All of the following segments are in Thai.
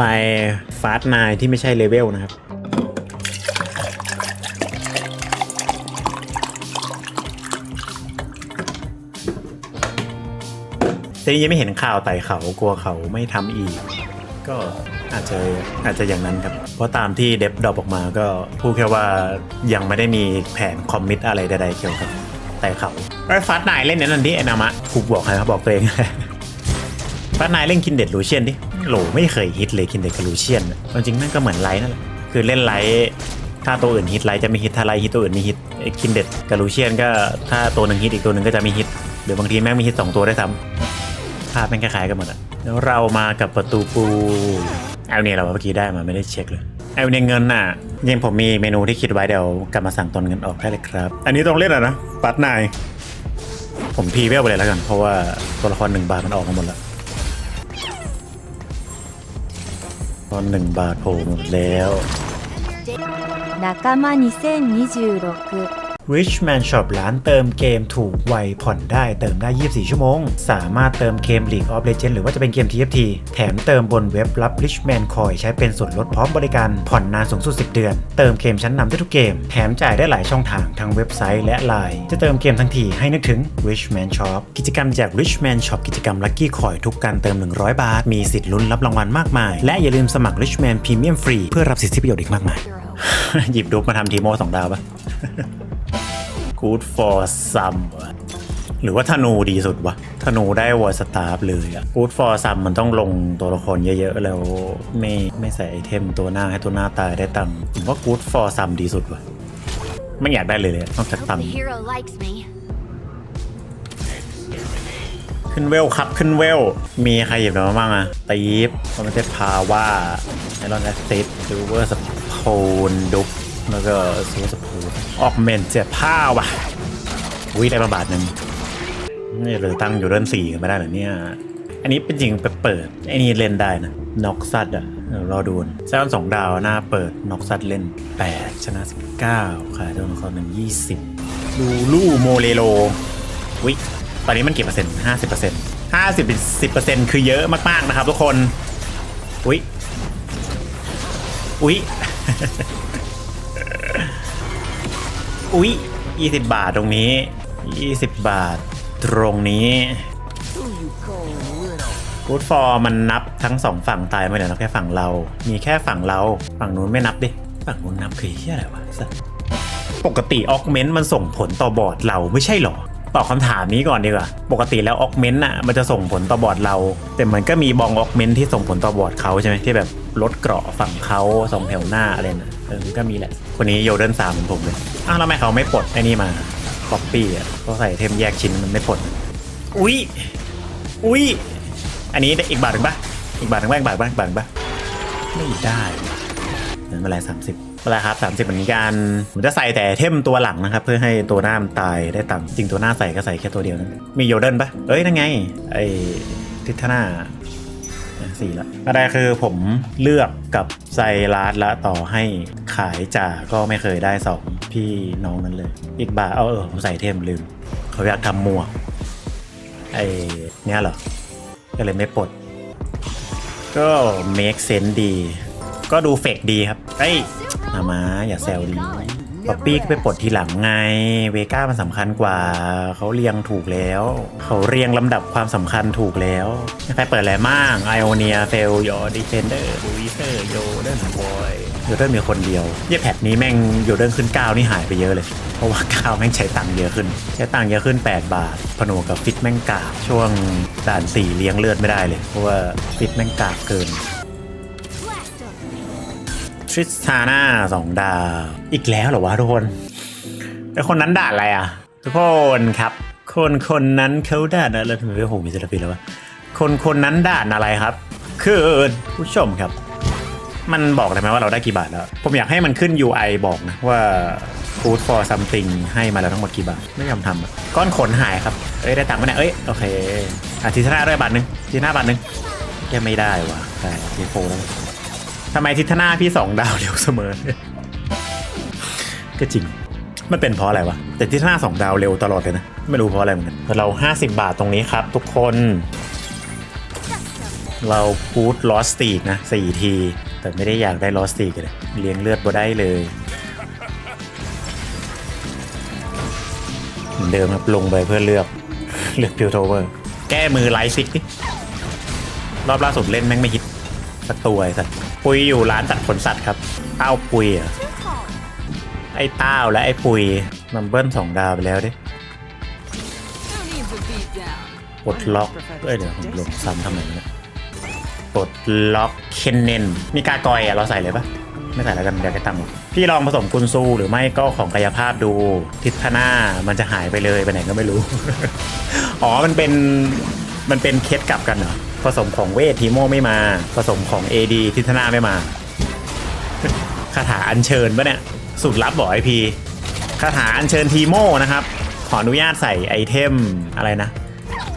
ไปฟาสไนที่ไม่ใช่เลเวลนะครับทีนี้ยังไม่เห็นข่าวไต่เขากลัวเขาไม่ทำอีก ก็อาจจะอาจจะอย่างนั้นครับ เพราะตามที่เดฟดรอปออกมาก็พูดแค่ว่ายังไม่ได้มีแผนคอมมิตอะไรใดๆเกี่ยวกับไต่เขาไอ้ฟาสไนเล่นเนี่ยนั่นดิไอ้นามะกูบอกใครครับบอกตัวเองฟาสไนเล่นคินเด็ดลูเชียนดิ โหลไม่เคยฮิตเลยคินเด็ดกับลูเชียนจริงๆแม่งก็เหมือนไลท์นั่นแหละคือเล่นไลท์ถ้าตัวอื่นฮิตไลท์จะไม่ฮิตถ้าไลท์ฮิตตัวอื่นไม่ฮิตคินเด็ดกับลูเชียนก็ถ้าตัวหนึ่งฮิตอีกตัวหนึ่งก็จะไม่ฮิตหรือบางทีแม่งมีฮิตสองตัวได้วยซ้ำภาพแม่งคล้ายๆกันหมดอะแล้วเรามากับประตูปูเอาเนี่ยเราเมื่อกี้ได้มาไม่ได้เช็คเลยเอาเนี่ยเงินน่ะยังผมมีเมนูที่คิดไว้เดี๋ยวกลับมาสั่งตอนเงินออกได้เลยครับ อันนี้ต้องเล่นอะนะปัดนายผมพีเวลไปเลยแล้วกัน เพราะว่าตัวละครหนึ่งบาทมันออกมาหมดแล้ว ตอนหนึ่งบาทโผล่หมดแล้ว仲間2026 Richman Shop ร้านเติมเกมถูกไวผ่อนได้เติมได้ 24 ชั่วโมง สามารถเติมเกม League of Legends หรือว่าจะเป็นเกม TFT แถมเติมบนเว็บรับ Richman Coin ใช้เป็นส่วนลดพร้อมบริการผ่อนนานสูงสุด 10 เดือน เติมเกมชั้นนำได้ทุกเกม แถมจ่ายได้หลายช่องทางทั้งเว็บไซต์และ Line จะเติมเกมทั้งทีให้นึกถึง Richman Shop กิจกรรมจาก Richman Shop กิจกรรม Lucky Coin ทุกการเติม 100 บาท มีสิทธิ์ลุ้นรับรางวัลมากมาย และอย่าลืมสมัคร Richman Premium Free เพื่อรับสิทธิประโยชน์อีกมากมาย หยิบดูมาทำทีโมสองดาวปะ Good for some วะหรือว่าธนูดีสุดวะธนูได้วอร์สตาร์ฟเลยอะ Good for some มันต้องลงตัวละครเยอะๆ แล้วไม่ไม่ใส่ไอเทมตัวหน้าให้ตัวหน้าตายได้ตังค์ผมว่า Good for some ดีสุดวะไม่อยากได้เลยเลยนอกจาก Hope ตัง the ค์ hero likes me. ขึ้นเวลครับขึ้นเวล มีใครหยิบมาบ้างอะตีฟคอมเมนเตพาว่าไอรอนแอสซิสซิลเวอร์สโพนดุก แล้วก็ซูสโพนออกเมนเจ็บผ้าว่ะวิได้มาบาทหนึ่งนี่เลยตั้งอยู่เรื่องสี่กันไม่ได้เหรอเนี่ย อันนี้เป็นจริงไปเปิดไอ้นี่เล่นได้นะน็อกซัดอะเดี๋ยวรอดูนะแซมสองดาวหน้าเปิดน็อกซัดเล่น 8 ชนะ 19ขายตัวละครหนึ่ง20ลูลูโมเลโลวิตอนนี้มันกี่เปอร์เซ็นต์ห้าสิบเปอร์เซ็นต์ห้าสิบสิบเปอร์เซ็นต์คือเยอะมากๆนะครับทุกคนอุ๊ยอุ๊ย อุ๊ยยี่สิบบาทตรงนี้ยี่สิบบาทตรงนี้กูดฟอร์มันนับทั้งสองฝั่งตายไม่เดี๋ยวนับแค่ฝั่งเรา มีแค่ฝั่งเรา ฝั่งนู้นไม่นับดิ ฝั่งนู้นนับคือที่อะไรวะสัปกติออกเมนต์มันส่งผลต่อบอร์ดเราไม่ใช่หรอตอบคำถามนี้ก่อนดีกว่า ปกติแล้วออกเมนต์อะมันจะส่งผลต่อบอร์ดเรา แต่มันก็มีบองออกเมนต์ที่ส่งผลต่อบอร์ดเขาใช่ไหมที่แบบลดเกราะฝั่งเขาสองแถวหน้าอะไรนะ เออมันก็มีแหละ คนนี้โยเดินสามเหมือนผมเลย อ้าวแล้วทำไมเขาไม่ปลดไอ้นี่มาก๊อปปี้อะเขาใส่เทมแยกชิ้นมันไม่ปลด อุ้ย อุ้ย อันนี้ได้อีกบาทหนึ่งปะอีกบาทหนึ่งปะอีกบาทปะอีกบาทหนึ่งปะไม่ได้ว่ะเป็นเวลาสามสิบเวลาครับสามสิบเหมือนกันผมจะใส่แต่เทมตัวหลังนะครับ เพื่อให้ตัวหน้ามันตายได้ตังค์จริงตัวหน้าใส่ก็ใส่แค่ตัวเดียวนั้นมีโยเดินปะเอ้ยนั่นไงไอ้ทิทนา อะสี่ละอะไรคือผมเลือกกับไซรัสละต่อให้ขายจ่าก็ไม่เคยได้สองพี่น้องนั้นเลย อีกบาทเอาเออผมใส่เทมลืม เขาอยากทำหมัวกไอเนี่ยเหรอ ก็เลยไม่ปลด ก็ make sense ดี ก็ดูเฟกดีครับ เอ้ยมามาอย่าแซวดี ป๊อปปี้ก็ไปปลดทีหลังไง เวก้ามันสำคัญกว่า เขาเรียงถูกแล้ว เขาเรียงลำดับความสำคัญถูกแล้วใครเปิดอะไรมั่งไอโอเนียเฟลยอดีเฟนเดอร์บูวิเซอร์โยเดนบอยโยเดนมีคนเดียวเยี่ยแพทนี้แม่งโยเดนขึ้น 9 นี่หายไปเยอะเลย เพราะว่า 9 แม่งใช้ตังค์เยอะขึ้น ใช้ตังค์เยอะขึ้น 8 บาท ผนวกกับฟิตแม่งกากช่วงด่านสี่เลี้ยงเลือดไม่ได้เลย เพราะว่าฟิตแม่งกากเกิน ทริสทาน่าสองดาว อีกแล้วเหรอวะทุกคนไอคนนั้นด่าอะไรอะ ทุกคนครับ คนคนนั้นเขาด่าอะไรแล้วทำไมไม่โหมีศิลปินแล้ววะคนคนนั้นด่านอะไรครับ คือผู้ชมครับ มันบอกได้ไหมว่าเราได้กี่บาทแล้ว ผมอยากให้มันขึ้น UI บอกนะว่า food for something ให้มาแล้วทั้งหมดกี่บาท ไม่ยอมทำก้อนขนหายครับ เอ้ย ได้ตังค์ไหมเนี่ยเอ้ย โอเคอาทิตย์หน้าด้วยบาทหนึ่งอาทิตย์หน้าบาทหนึ่งยังไม่ได้วะแต่ทีโฟแล้ว ทำไมทิศหน้าพี่สองดาวเร็วเสมอ ก็จริง มันเป็นเพราะอะไรวะ แต่ทิศหน้าสองดาวเร็วตลอดเลยนะ ไม่รู้เพราะอะไรเหมือนกัน เรา 50 บาทตรงนี้ครับ ทุกคน เราพูดลอสตีกนะสี่ที แต่ไม่ได้อยากได้ลอสตีกเลยเลี้ยงเลือดบ่ได้เลยเหมือนเดิมครับลงไปเพื่อเลือกเลือกพิวโทเวอร์แก้มือไลท์ซิกดิรอบล่าสุดเล่นแม่งไม่ฮิตสักตัวไอ้สัตว์ ปุยอยู่ร้านตัดขนสัตว์ครับเต้าปุยเหรอะไอ้เต้าและไอ้ปุยมันเบิ้ลสองดาวไปแล้วดิปลดล็อกเอ้ยเดี๋ยวผมลงซ้ำทำไมเนี่ยปลดล็อกเคนเนนมีกากอยอะเราใส่เลยปะไม่ใส่แล้วกันเดี๋ยวได้ตังค์พี่ลองผสมกุนซูหรือไม่ก็ของกายภาพดูทิศทนามันจะหายไปเลยไปไหนก็ไม่รู้ อ๋อมันเป็นมันเป็นเคสกลับกันเหรอ ผสมของเวททีโมไม่มา ผสมของ AD ทิศนาไม่มา คาถาอัญเชิญปะเนี่ยสูตรลับบอกไอพีคาถาอัญเชิญทีโมนะครับ ขออนุญาตใส่ไอเทมอะไรนะ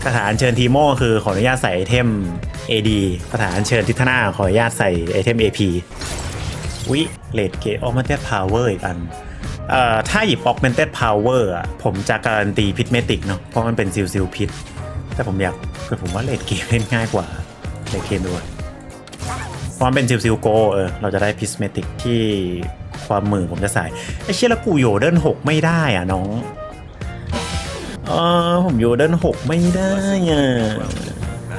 คาถาอัญเชิญทีโมคือขออนุญาตใส่ไอเทม AD คาถาอัญเชิญทิศนาขออนุญาตใส่ไอเทม AP วิเลดเกออ g เมนเต็ดพาวเวอร์อีกอันเอ่อถ้าหยิบ augmented power อะผมจะการันตีพิษเมติกเนาะเพราะมันเป็นซิลซิลพิษ แต่ผมอยากคือผมว่าเลดเกมเล่นง่ายกว่าเลดเกมด้วยเพราะมันเป็นซิลซิลโกเออเราจะได้พิษเมติกที่ความมือผมจะใส่ไอเชี่ยแล้วกูโยเดินหกไม่ได้อะน้องเออผมโยเดินหกไม่ได้อะ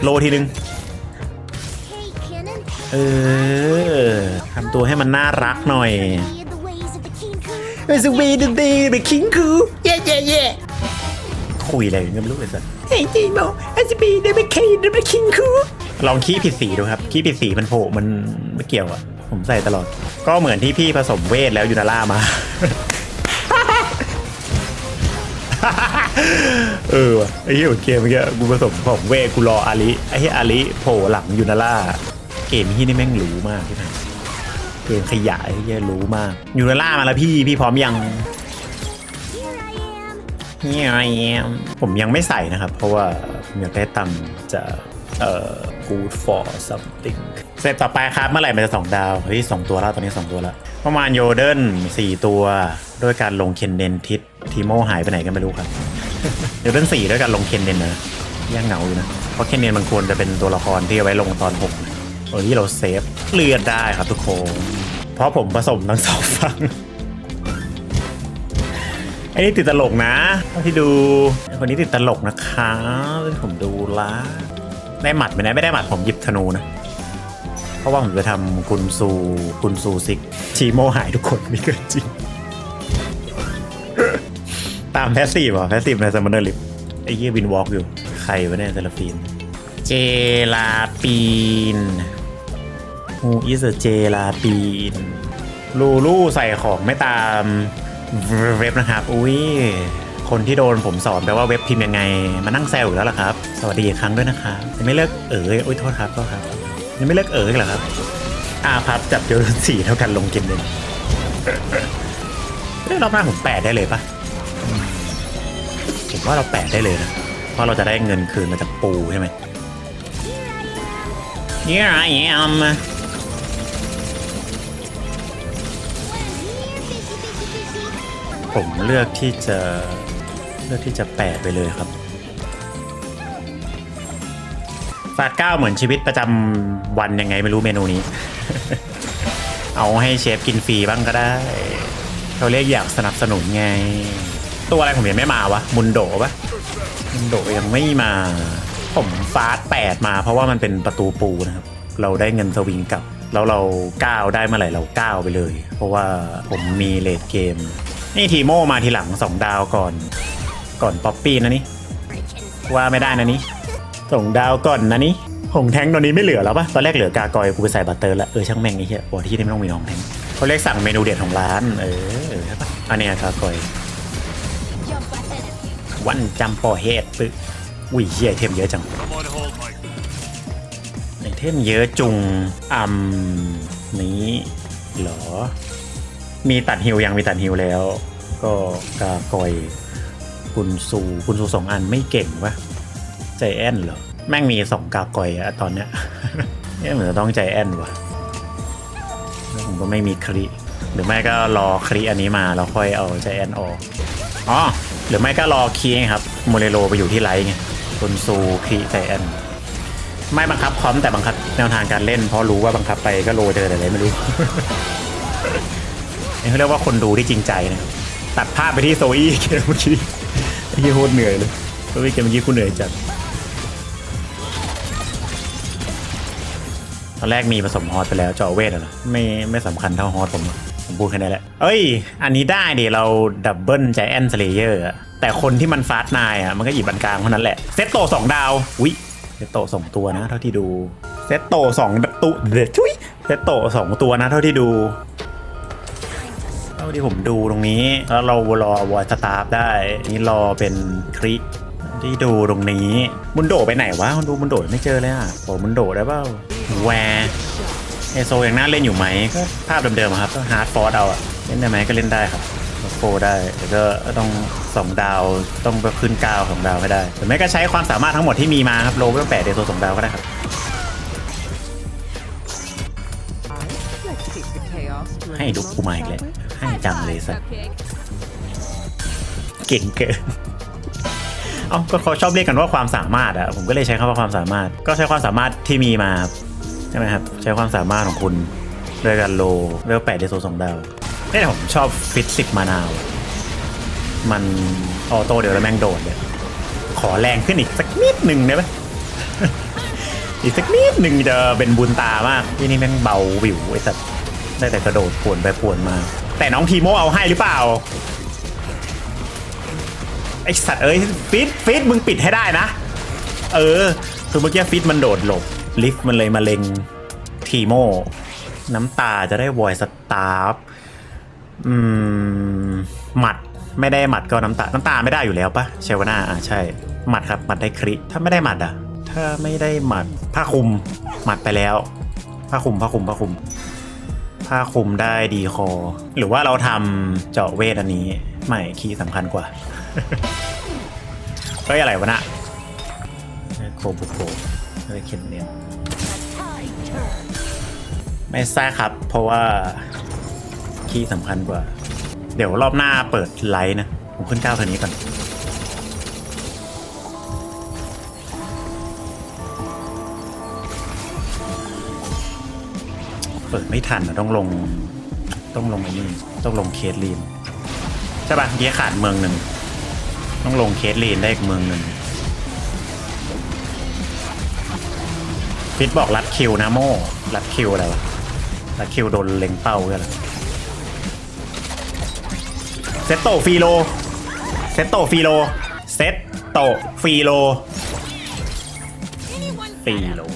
โลทีนึงเออทำตัวให้มันน่ารักหน่อย Lead the ways the way to be the king cool yeah yeah yeah คุยอะไรกันไม่รู้เลยสัส ส Hey Timo it's a be the king the king cool ลองขี้ผิดสีดูครับขี้ผิดสีมันโผล่มันไม่เกี่ยวอะผมใส่ตลอด ก็เหมือนที่พี่ผสมเวทแล้วยูนาล่ามา เออว่ะไอ้เหี้ยเกมเมื่อกี้กูผสมของเวทกูรออาลิไอ้เหี้ยอาลิโผล่หลังยูนาล่าเกมที่นี่แม่งหรูมากที่ไหนเกมขยายเหี้ยรู้มากยู่ในล่ามาแล้วพี่พี่พร้อมยัง เนี่ยผมยังไม่ใส่นะครับ เพราะว่าผมอยากได้ตังจะเอ่อ good for something เซตต่อไปครับเมื่อไหร่มันจะสองดาวเฮ้ยสองตัวแล้วตอนนี้สองตัวแล้วประมาณโยเดนสี่ตัวด้วยการลงเคนเดนทิศทีโมหายไปไหนกันไม่รู้ครับโยเดนสี่ด้วยการลงเคนเดนนะยังเหงาอยู่นะเพราะเคนเดนมันควรจะเป็นตัวละครที่เอาไว้ลงตอนหกนะโอ้ยเราเซฟเลือดได้ครับทุกคนเพราะผมผสมทั้งสองฝั่ง ไอ้นี่ติดตลกนะที่ดูคนนี้ติดตลกนะคะผมดูละได้หมัดไหมนะไม่ได้หมัดผมหยิบธนูนะ เพราะว่าผมจะทำกุนซูกุนซูซิกชีโมหายทุกคนไม่เกินจริง ตามแพสซีฟเหรอแพสซีฟในซัมมอนเนอร์ลิฟไอ้เยี่ยวินวอล์กอยู่ ใครวะเนี่ยเซลฟีน เจลาปีนฮูอิสเจลาปีน ลูลูใส่ของไม่ตาม เว็บนะครับ อุ้ย คนที่โดนผมสอนแปลว่าเว็บพิมพ์ยังไง มานั่งแซวอยู่แล้วล่ะครับ สวัสดีอีกครั้งด้วยนะครับยังไม่เลิกเอ๋ยอุ้ยโทษครับโทษครับ ยังไม่เลิกเอ๋ยอีกเหรอครับ อาพับจับโยนสี่เท่ากันลงเกมเด่นเรื่องรอบหน้าผมแปดได้เลยปะผมว่าเราแปดได้เลยนะ เพราะเราจะได้เงินคืนมาจากปูใช่ไหม Here I am ผมเลือกที่จะเลือกที่จะแปดไปเลยครับฝาดเก้าเหมือนชีวิตประจำวันยังไงไม่รู้เมนูนี้ เอาให้เชฟกินฟรีบ้างก็ได้เขาเรียกอยากสนับสนุนไง ตัวอะไรผมยังไม่มาวะมุนโดปะมุนโดยังไม่มา ผมฟาสแปดมา เพราะว่ามันเป็นประตูปูนะครับ เราได้เงินสวิงกลับ แล้วเราก้าวได้เมื่อไหร่เราก้าวไปเลย เพราะว่าผมมีเลดเกม นี่ทีโมมาทีหลังสองดาวก่อน ก่อนป๊อปปี้นะนี่ว่าไม่ได้นะนี่ส่งดาวก่อนนะนี่หงแทงตอนนี้ไม่เหลือแล้วปะตอนแรกเหลือกากอยกูไปใส่บัตเตอร์ล้วเออช่างแม่งไอ้เหี้ยโอ้ที่นี่ไม่ต้องมีหงแทงเขาเรียกสั่งเมนูเด็ดของร้านเออใช่ปะอันนี้กากอยวันจำปอเฮดปึ๊กอุ้ยเหี้ยไอเทมเยอะจังไอเทมเยอะจุงอัมนี้เหรอ มีตัดฮิวยังมีตัดฮิวแล้ว ก็กากอยกุนซูกุนซูสองอันไม่เก่งวะใจแอนเหรอ แม่งมีสองกากอยอะตอนเนี้ยเนี่ยเหมือนจะต้องใจแอนวะผมก็ไม่มีคลิหรือไม่ก็รอคลิอันนี้มาแล้วค่อยเอาใจแอนออกอ๋อหรือไม่ก็รอคีย์ไงครับโมเรโลไปอยู่ที่ไลท์ไงกุนซูครีใจแอนไม่บังคับคอมแต่บังคับแนวทางการเล่นเพราะรู้ว่าบังคับไปก็โลเจอแต่อะไรไม่รู้ นี่เขาเรียกว่าคนดูที่จริงใจนะตัดภาพไปที่โซอี้เกมเมื่อกี้ที่โคตรเหนื่อยเลยโซอี้เกมเมื่อกี้กูเหนื่อยจัดตอนแรกมีผสมฮอตไปแล้วเจาเวทอะเหรอไม่ไม่สำคัญเท่าฮอตผมผมพูดแค่นี้แหละเอ้ย อันนี้ได้ดิเราดับเบิลใจแอนสเลเยอร์แต่คนที่มันฟาสนายอะมันก็หยิบอันกลางเท่านั้นแหละเซตโตสองดาวอุ้ยเซตโตสองตัวนะเท่าที่ดูเซตโตสองตัวเด็ดชุยเซตโตสองตัวนะเท่าที่ดู ท่าที่ผมดูตรงนี้แล้วเรารอวอยสตาร์ฟได้นี่รอเป็นคลิที่ดูตรงนี้มุนโดไปไหนวะคนดูมุนโดไม่เจอเลยอะโอ้มุนโดได้เปล่าแวร์เอโซยังน่าเล่นอยู่ไหมก็ภาพเดิมๆครับก็ฮาร์ดฟอร์ดเอาอะเล่นได้ไหมก็เล่นได้ครับโฟได้แต่ก็ต้องสองดาวต้องไปขึ้นก้าสองดาวให้ได้หรือไม่ก็ใช้ความสามารถทั้งหมดที่มีมาครับโลก็แปดเดโซสองดาวก็ได้ครับ ให้ดูกูมาอีกแล้วให้จังเลยสัสเก่งเกินเอ้าก็เขาชอบเรียกกันว่าความสามารถอะผมก็เลยใช้คำว่าความสามารถ ก็ใช้ความสามารถที่มีมาครับใช่ไหมครับใช้ความสามารถของคุณด้วยกันโลเวลแปดเดโซสองดาวนี่ผมชอบฟิตสิกมานาว มันออโต้เดี๋ยวแล้วแม่งโดดเลยขอแรงขึ้นอีกสักนิดหนึ่งได้ไหมอีกสักนิดหนึ่งจะเป็นบุญตามากที่นี่แม่งเบาวิวไอ้สัตว์ ได้แต่กระโดดป่วนไปป่วนมา แต่น้องทีโมเอาให้หรือเปล่าไอสัตว์เอ้ยฟิตฟิตมึงปิดให้ได้นะ เออ คือเมื่อกี้ฟิตมันโดดหลบ ลิฟต์มันเลยมาเล็งทีโมน้ำตาจะได้วอยสตาร์อืมหมัดไม่ได้หมัดก็น้ำตา น้ำตาไม่ได้อยู่แล้วปะเชวนาอะใช่ หมัดครับหมัดได้คริ ถ้าไม่ได้หมัดอะ ถ้าไม่ได้หมัดผ้าคลุมหมัดไปแล้วผ้าคลุมผ้าคลุมผ้าคลุม ผ้าคุมได้ดีคอ หรือว่าเราทำเจาะเวทอันนี้ ไม่คีย์สำคัญกว่าเฮ้ยอะไรวะน่ะโคบุโกเฮ้ยเข็นเนี่ยไม่ทราครับ เพราะว่าคีย์สำคัญกว่า เดี๋ยวรอบหน้าเปิดไลท์นะ ผมขึ้นก้าวเท่านี้ก่อน ปิดไม่ทันอะต้องลง ต้องลงไอ้นี่ต้องลงเคสลีนใช่ปะเมื่อกี้ขาดเมืองหนึ่งต้องลงเคสลีนได้อีกเมืองหนึ่งฟิตบอกรัดคิวนะโม่รัดคิวอะไรวะรัดคิวโดนเล็งเป้ากันเหรอเซตโตฟีโลเซตโตฟีโลเซตโตฟีโลฟีโล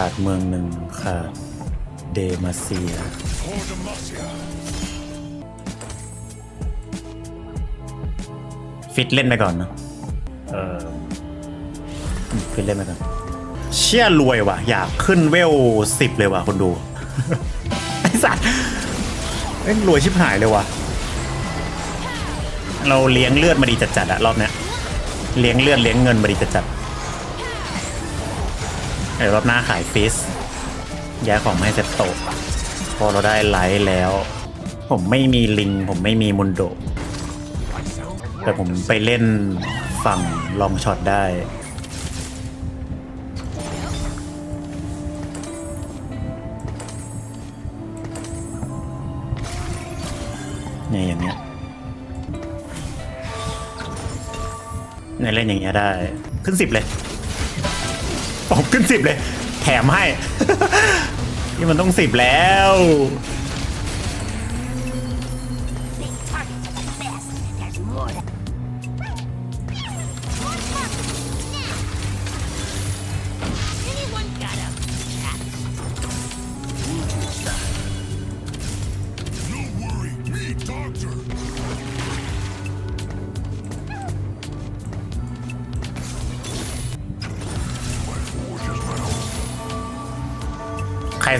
ขาดเมืองหนึ่งขาดเดมาเซีย ฟิตเล่นไปก่อนเนอะเออฟิตเล่นไปก่อน เชี่ยรวยว่ะ อยากขึ้นเวลสิบเลยว่ะคนดู ไอสัตว์เอ้ยรวยชิบหายเลยว่ะ เราเลี้ยงเลือดมาดีจัดๆอะรอบเนี้ยเลี้ยงเลือดเลี้ยงเงินมาดีจัดๆเดี๋ยวรอบหน้าขายฟิสย้ายของมาให้เซตโตะพอเราได้ไลท์แล้ว ผมไม่มีลิง ผมไม่มีมุนโด แต่ผมไปเล่นฝั่งลองช็อตได้เนี่ยอย่างเงี้ยเนี่ยเล่นอย่างเงี้ยได้ ขึ้นสิบเลย ผมขึ้นสิบเลย แถมให้ นี่มันต้องสิบแล้ว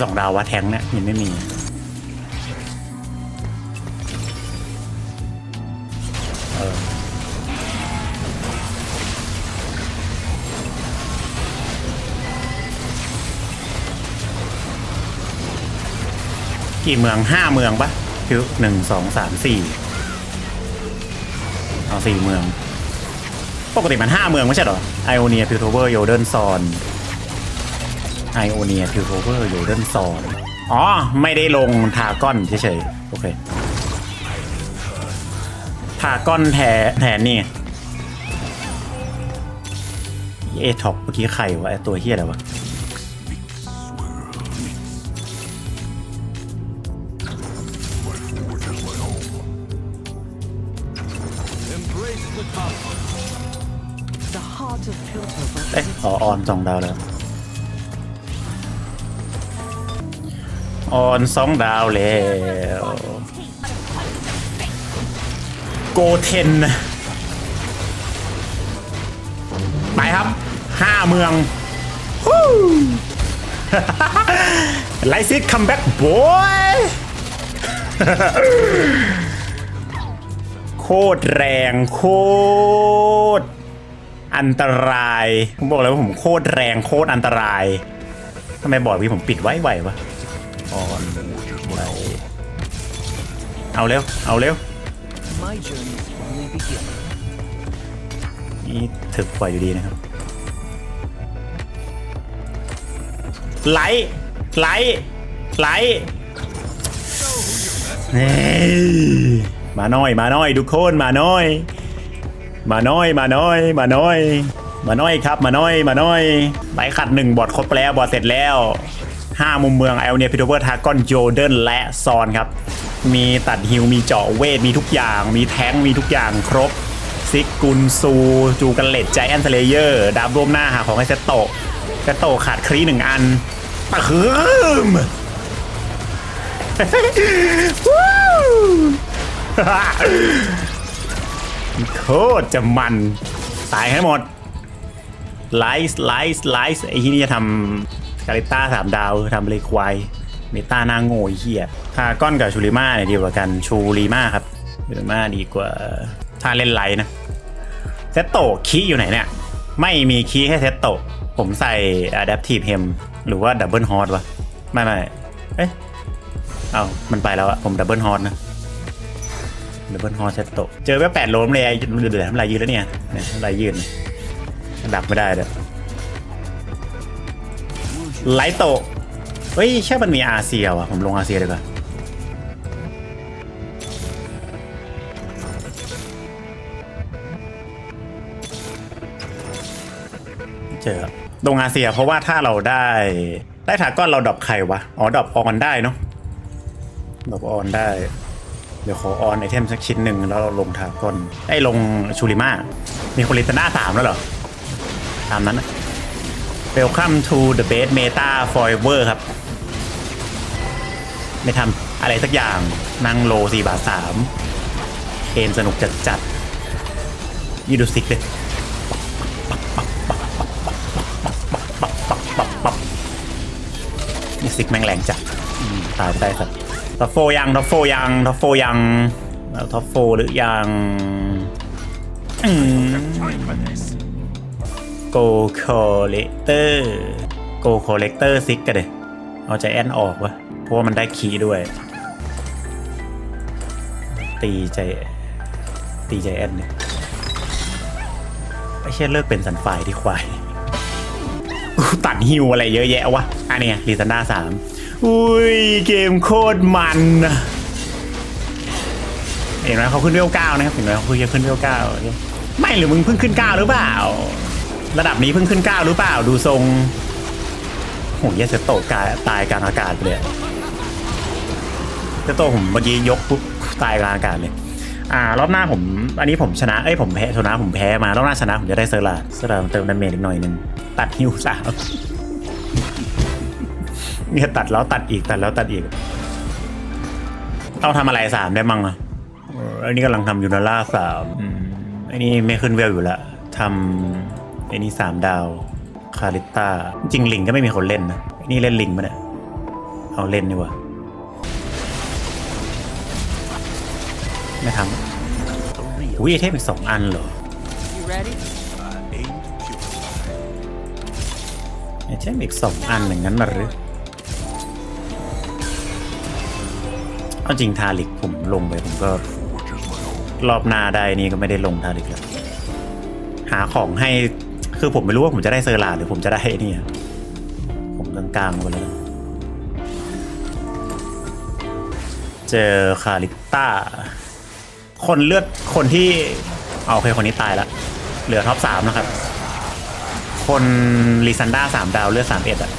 สองดาววะแทงเนี่ยยังไม่มี เออ กี่เมืองห้าเมืองปะคือหนึ่งสองสามสี่เอาสี่เมือง ปกติมันห้าเมืองไม่ใช่หรอไอโอเนียพิวโทเวอร์โยเดนซอน ไอโอเนียพิวโทเวอร์โยเดนซอนอ๋อ ไม่ได้ลงทาก้อนเฉยๆ โอเค ทาก้อนแทแทนนี่ไงเอท็อปเมื่อกี้ใครวะไอตัวเฮียอะไรวะเอ๊ะอ๋อออนสองดาวแล้ว ออนสองดาวแล้ว โกเทน ไปครับห้าเมืองไลซิตคัมแบ็กบอยโคตรแรงโคตรอันตราย ผมบอกเลยว่าผมโคตรแรงโคตรอันตรายทำไมบอร์ดวีผมปิดไว้ไววะ อ่อนไหวเอาเร็ว เอาเร็ว My journey's only beginning. นี่ถึกกว่าอยู่ดีนะครับ ไลท์ไลท์ไลท์เฮ้ยมาหน่อย มาหน่อยทุกคนมาหน่อย มาหน่อย มาหน่อย มาหน่อย มาหน่อยครับ มาหน่อย มาหน่อยใบขัดหนึ่งบอดครบแล้วบอดเสร็จแล้ว ห้ามุมเมืองเอลเนียพิโทเวอร์ทากอนโจเดนและซอนครับ มีตัดฮิวมีเจาะเวท มีทุกอย่าง มีแท้งมีทุกอย่างครบ ซิกกุนซู จูกันเลตใจแอนเทเลเยอร์ดาบรวมหน้าหาของไอเซตโตะเซตโตะขาดครีหนึ่งอันปะคืมโคตรจะมัน ตายให้หมดไลซ์ไลซ์ไลซ์ไอ้ที่นี่จะทำ กาลิต้าสามดาวทำเลควายเมตาหนาโง่เฮียทาก้อนกับชูริมาเนี่ยดีกว่ากันชูริมาครับชูริมาดีกว่าถ้าเล่นไลท์นะเซตโตคีอยู่ไหนเนี่ย ไม่มีคีย์แค่เซตโตผมใส่ Adaptive Hem หรือว่า Double Hot วะ ไม่ไม่เอ๊ะเอามันไปแล้วอะผม Double Hot นะดับเบิลฮอเซตโตเจอไปแปดโลมเลยเหลือดทำลายยืนแล้วเนี่ยเนี่ยทำลายยืนดับไม่ได้เด้อ ไลโตะเฮ้ยแค่มันมีอาเซียว่ะผมลงอาเซียดีกว่าเจอลงอาเซียเพราะว่าถ้าเราได้ได้ถาก้อนเราดรอปใครวะ อ๋อดรอปออนได้เนาะดรอปออนได้ เดี๋ยวขอออนไอเทมสักชิ้นหนึ่งแล้วเราลงทากอนได้ลงชูริมามีคนลิตนาสามแล้วเหรอ ตามนั้นนะ Welcome to the best meta forever ครับ ไม่ทำอะไรสักอย่างนั่งโลสี่บาทสามเกมสนุกจัดจัดๆยี่ดูซิกเลยนี่ซิกแม่งแรงจัดตายไปได้สัตว์ท็อปโฟยังท็อปโฟยังท็อปโฟยังท็อปโฟหรือยังอืม โกคอเลกเตอร์โกคอเลกเตอร์ซิกกันเลยเอาใจแอนออกวะเพราะว่ามันได้คีย์ด้วย ตีใจ ตีใจแอนเนี่ยไอ้เช่เลิกเป็นสันฝ่ายที่ควายตัดฮิวอะไรเยอะแยะวะ อันนี้ลีซันดาสามอุ้ย เกมโคตรมันนะเห็นไหมเขาขึ้นเวลเก้านะครับเห็นไหมเขาขึ้นเวลเก้าไม่หรือมึงเพิ่งขึ้นเก้าหรือเปล่า ระดับนี้เพิ่งขึ้นเก้าหรือเปล่าดูทรงโหเยสโตะกายตายกลางอากาศเลยเจโตะผมเมื่อกี้ยกปุ๊บตายกลางอากาศเลย อ่ารอบหน้าผม อันนี้ผมชนะเอ้ยผมแพ้ชนะผมแพ้มารอบหน้าชนะผมจะได้เซอร์ลาเซอร์ลาเติมดาเมจอีกหน่อยหนึงตัดฮิวสามเนี่ยตัดแล้วตัดอีกตัดแล้วตัดอีกต้องทำอะไรสามได้มั้งอะอันนี้กำลังทำยูนาล่าสามอันนี้ไม่ขึ้นเวลอยู่ล้วทำ อ้นี่สามดาว คาริต้า จริงลิงก็ไม่มีคนเล่นนะไอ้นี่เล่นลิงปะเนี่ยเอาเล่นดีกว่า ไม่ทำอุ้ยเทมอีกสองอันเหรอ You ready? ไอเทมอีกสองอันอย่างนั้นมาหรือเอาจริงทาลิกผมลงไปผมก็รอบหน้าได้นี่ก็ไม่ได้ลงทาลิกแล้วหหาของให้ คือผมไม่รู้ว่าผมจะได้เซอร์ลาหรือผมจะได้ไอ้นี่อะผมกลางๆไปแล้วเจอคาริต้า คนเลือดคนที่เอาโอเคคนนี้ตายแล้วเหลือท็อปสามนะครับ คนลิซันด้าสามดาวเลือดสามเอ็ดอะ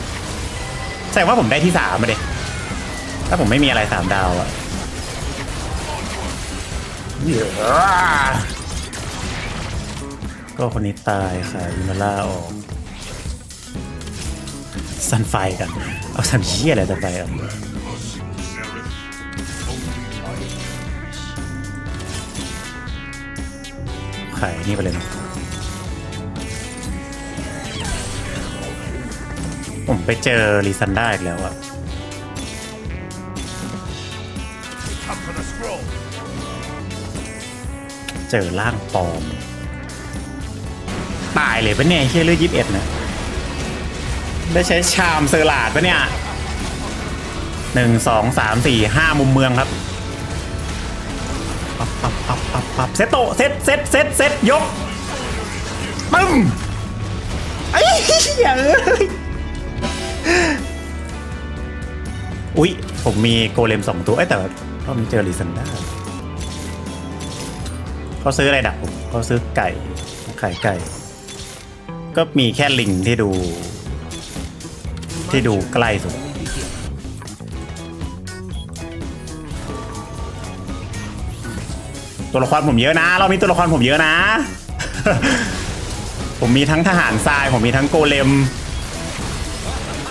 แสดงว่าผมได้ที่สามมาเด็ถ้าผมไม่มีอะไรสามดาวอะเหี้ย ก็คนนี้ตายค่ะอิมาล่าออกซันไฟกัน เอาซันเชี่ยอะไรซันไฟอะขายนี่ไปเลยเนะผมไปเจอลิซันได้อีกแล้วอะเจอร่างปลอม ตายเลยปะเนี่ยเฮียเลือดยิบเอ็ดเนี่ยได้ใช้ชามเซอร์ลาดปะเนี่ยหนึ่งสองสามสี่ห้ามุมเมืองครับปับปับปับปับปับเซตโตเซตเซตเซตเซตยกปึ้มไอ้เหี้ยเอ้ยอุ๊ย ผมมีโกเลมสองตัวเอ้แต่ว่ารอบนี้เจอลิซันด้าเขาซื้ออะไรดักผมเขาซื้อไก่ ไข่ไก่ ก็มีแค่ลิงที่ดู ที่ดูใกล้สุด ตัวละครผมเยอะนะเรามีตัวละครผมเยอะนะ ผมมีทั้งทหารทราย ผมมีทั้งโกเลม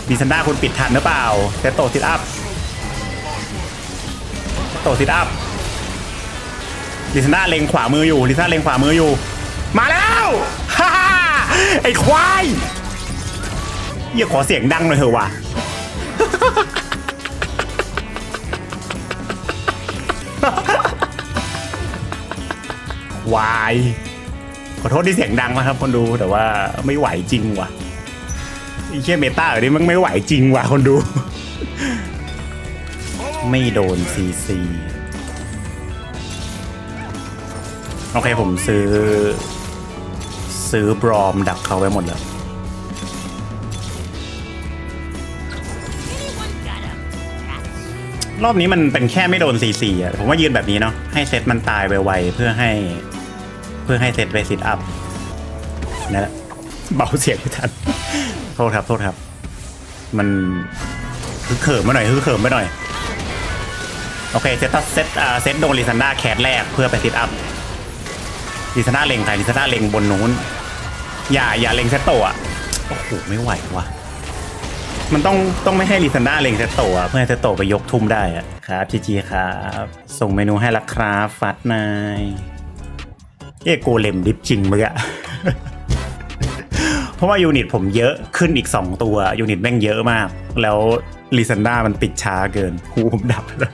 ดิซันด้าคุณปิดทันหรือเปล่าเซตโตซิทอัพโตซิทอัพดิซันด้าเล็งขวามืออยู่ดิซันด้าเล็งขวามืออยู่ มาแล้ว ไอ้ควายเยี่ยขอเสียงดังหน่อยเถอะว่ะวายขอโทษที่เสียงดังนะครับคนดูแต่ว่าไม่ไหวจริงว่ะไอ้เชี่ยเมตาเดี๋ยวนี้มันไม่ไหวจริงว่ะคนดู ไม่โดนซีซีโอเคผมซื้อ ซื้อบรอมดักเขาไว้หมดแล้วรอบนี้มันเป็นแค่ไม่โดนซีซีอะผมว่ายืนแบบนี้เนาะให้เซตมันตายไวๆเพื่อให้ เพื่อให้เซตไปซิทอัพนั่นแหละเบาเสียงไม่ทันโทษครับโทษครับ มันคือเขิมมาหน่อยคือเขิมไปหน่อย โอเคเซตเซตอ่าเซตโดนลิซันดาแคทแรกเพื่อไปซิทอัพลิซันดาเล็งใครลิซันดาเล็งบนนู้น อย่าอย่าเล็งเซตโตะอะโอ้โหไม่ไหวว่ะ มันต้องต้องไม่ให้ลิซันด้าเล็งเซตโตะอะเพื่อให้เซตโตะไปยกทุ่มได้อะครับจีจีครับ ส่งเมนูให้ละครับฟัดนายเอ้โกเลมดิฟจริงมึงอะเพราะว่ายูนิตผมเยอะขึ้นอีก 2 ตัวยูนิตแม่งเยอะมาก แล้วลิซันด้ามันปิดช้าเกินหูผมดับแล้ว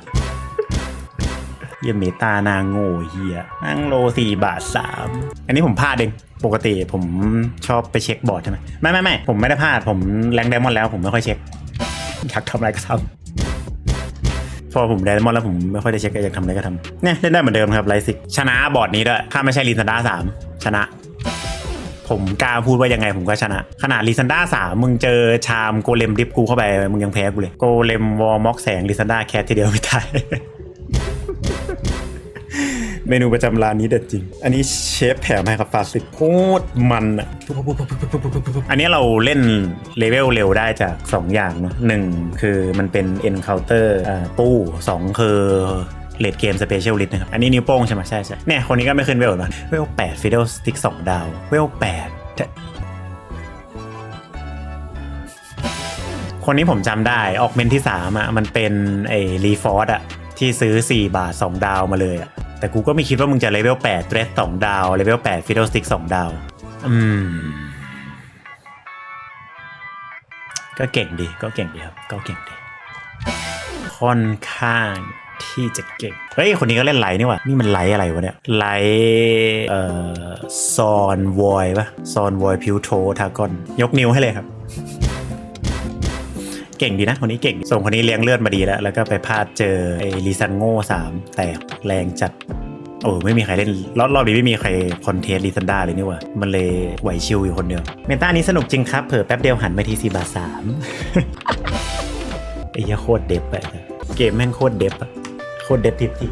เยี่ยเมตานางโง่เฮียนั่งโลสี่บาทสามอันนี้ผมพลาดเองปกติผมชอบไปเช็คบอร์ดใช่ไหมไม่ไม่ไม่ผมไม่ได้พลาดผมแรงไดมอนด์แล้วผมไม่ค่อยเช็คอยากทำอะไรก็ทำพอผมไดมอนแล้วผมไม่ค่อยได้เช็คอยากทำอะไรก็ทำเนี่ยเล่นได้เหมือนเดิมครับไลซิกชนะบอร์ดนี้ด้วยถ้าไม่ใช่ลิซันด้าสามชนะ ผมกล้าพูดว่ายังไงผมก็ชนะ ขนาดลิซันด้าสามมึงเจอชามโกเลมดิฟกูเข้าไปมึงยังแพ้กูเลยโกเลมวอร์ม็อกแสงลิซันด้าแคททีเดียวไม่ได้ เมนูประจำร้านนี้เด็ดจริง อันนี้เชฟแถมให้ครับฟาสติโคตรมันอะ อันนี้เราเล่นเลเวลเร็วได้จาก 2 อย่างเนอะหนึ่งคือมันเป็น Encounter อ่าตู้ 2 คือเลดเกมสเปเชียลลิสนะครับ อันนี้นิ้วโป้งใช่ไหมใช่ใช่เนี่ยคนนี้ก็ไม่ขึ้นเวลนะเวล8ฟิเดลสติ๊ก2ดาว เวลแต่คนนี้ผมจำได้ออกเมนที่3อะมันเป็นไอ้รีฟอร์ดอะที่ซื้อ 4 บาท 2 ดาวมาเลยอะ แต่กูก็ไม่คิดว่ามึงจะเลเวล8เดรส2ดาว เลเวล8ฟิเดลสติ๊ก2ดาว อืม ก็เก่งดี ก็เก่งดีครับ ก็เก่งดี ค่อนข้างที่จะเก่ง เฮ้ย คนนี้ก็เล่นไหลนี่ว่านี่มันไหลอะไรวะเนี่ย ไหลเอ่อซอนวอยปะซอนวอยพิวโททากอน ยกนิ้วให้เลยครับ เก่งดีนะคนนี้เก่งส่งคนนี้เลี้ยงเลือดมาดีแล้ว แล้วก็ไปพลาดเจอไอ้ลีซันโง่สามแตกแรงจัดโอ้ไม่มีใครเล่นรอบรอบนี้ไม่มีใครคอนเทสลีซันดาเลยนี่ว่ามันเลยไหวชิวอยู่คนเดียวเมตานี้สนุกจริงครับ เผลอแป๊บเดียวหันไปทีสี่บาสามไอ้เยโคตรเด็บอะเกมแม่งโคตรเด็บอะโคตรเดฟทิปที่